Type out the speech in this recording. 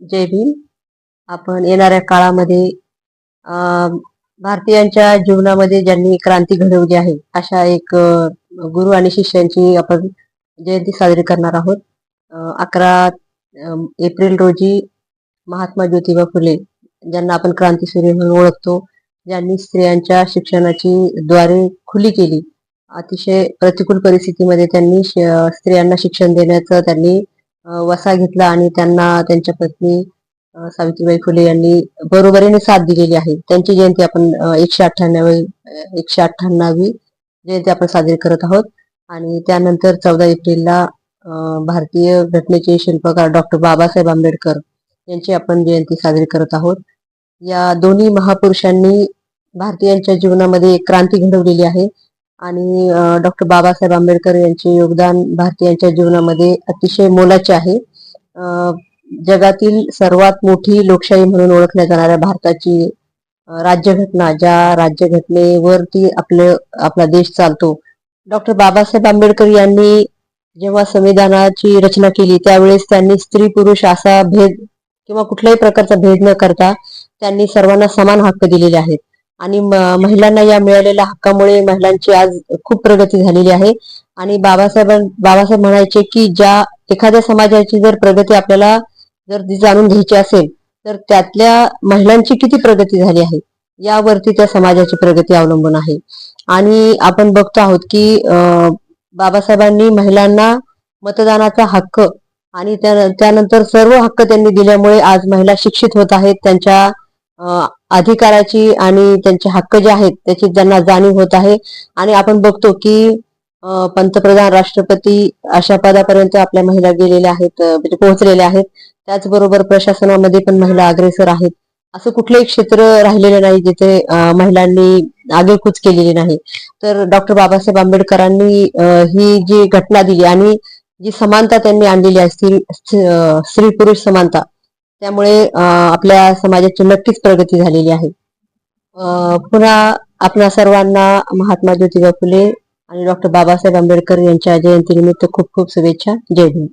जय भीम. आपण येणाऱ्या काळामध्ये भारतीयांच्या जीवनामध्ये ज्यांनी क्रांती घडवली आहे अशा एक गुरु आणि शिष्यांची आपण जयंती साजरी करणार आहोत. अकरा एप्रिल रोजी महात्मा ज्योतिबा फुले ज्यांना आपण क्रांतीसूर्य म्हणून ओळखतो ज्यांनी स्त्रियांच्या शिक्षणाची द्वारे खुली केली. अतिशय प्रतिकूल परिस्थितीमध्ये त्यांनी श- स्त्रियांना शिक्षण देण्याचं त्यांनी वसा घेतला आणि त्यांना त्यांच्या पत्नी सावित्रीबाई फुले यांनी बरोबरीने साथ दिलेली आहे. त्यांची जयंती आपण एकशे अठ्ठ्याण्णवी एकशे अठ्ठ्याण्णवी जयंती आपण साजरी करत आहोत. आणि त्यानंतर चौदा एप्रिलला भारतीय घटनेचे शिल्पकार डॉक्टर बाबासाहेब आंबेडकर यांची आपण जयंती साजरी करत आहोत. या दोन्ही महापुरुषांनी भारतीयांच्या जीवनामध्ये एक क्रांती घडवलेली आहे. आणि डॉक्टर बाबासाहेब आंबेडकर यांचे योगदान भारतीयांच्या जीवनामध्ये अतिशय मोलाचे आहे. जगातील सर्वात मोठी लोकशाही म्हणून ओळखल्या जाणाऱ्या भारताची राज्यघटना ज्या राज्यघटनेवरती आपलं आपला देश चालतो. डॉक्टर बाबासाहेब आंबेडकर यांनी जेव्हा संविधानाची रचना केली त्यावेळेस त्यांनी स्त्री पुरुष असा भेद किंवा कुठल्याही प्रकारचा भेद न करता त्यांनी सर्वांना समान हक्क दिलेले आहेत. आणि म- महिलांना या मिळालेल्या हक्कामुळे महिलांची आज खूप प्रगती झालेली आहे. आणि बाबासाहेब बाबासाहेब म्हणायचे की ज्या एखाद्या समाजाची जर प्रगती आपल्याला जर जाणून घ्यायची असेल तर त्यातल्या महिलांची किती प्रगती झाली आहे यावरती त्या समाजाची प्रगती अवलंबून आहे. आणि आपण बघतो आहोत की बाबासाहेबांनी महिलांना मतदानाचा हक्क आणि त्या- त्यानंतर सर्व हक्क त्यांनी दिल्यामुळे आज महिला शिक्षित होत आहेत त्यांच्या अधिकाराची आणि त्यांचे हक्क जे आहेत त्याची त्यांना जाणीव होत आहे. आणि आपण बघतो की पंतप्रधान राष्ट्रपती अशा पदापर्यंत आपल्या महिला गेलेल्या आहेत म्हणजे पोहोचलेल्या आहेत. त्याचबरोबर प्रशासनामध्ये पण महिला अग्रेसर आहेत. असं कुठलंही क्षेत्र राहिलेलं नाही जिथे महिलांनी आगेकूच केलेली नाही. तर डॉक्टर बाबासाहेब आंबेडकरांनी ही जी घटना दिली आणि जी समानता त्यांनी आणलेली आहे स्त्री स्त्री पुरुष समानता त्यामुळे आपल्या समाजाची नक्कीच प्रगती झालेली आहे. पुन्हा आपल्या सर्वांना महात्मा ज्योतिबा फुले आणि डॉक्टर बाबासाहेब आंबेडकर यांच्या जयंतीनिमित्त खूप खूप शुभेच्छा. जय भीम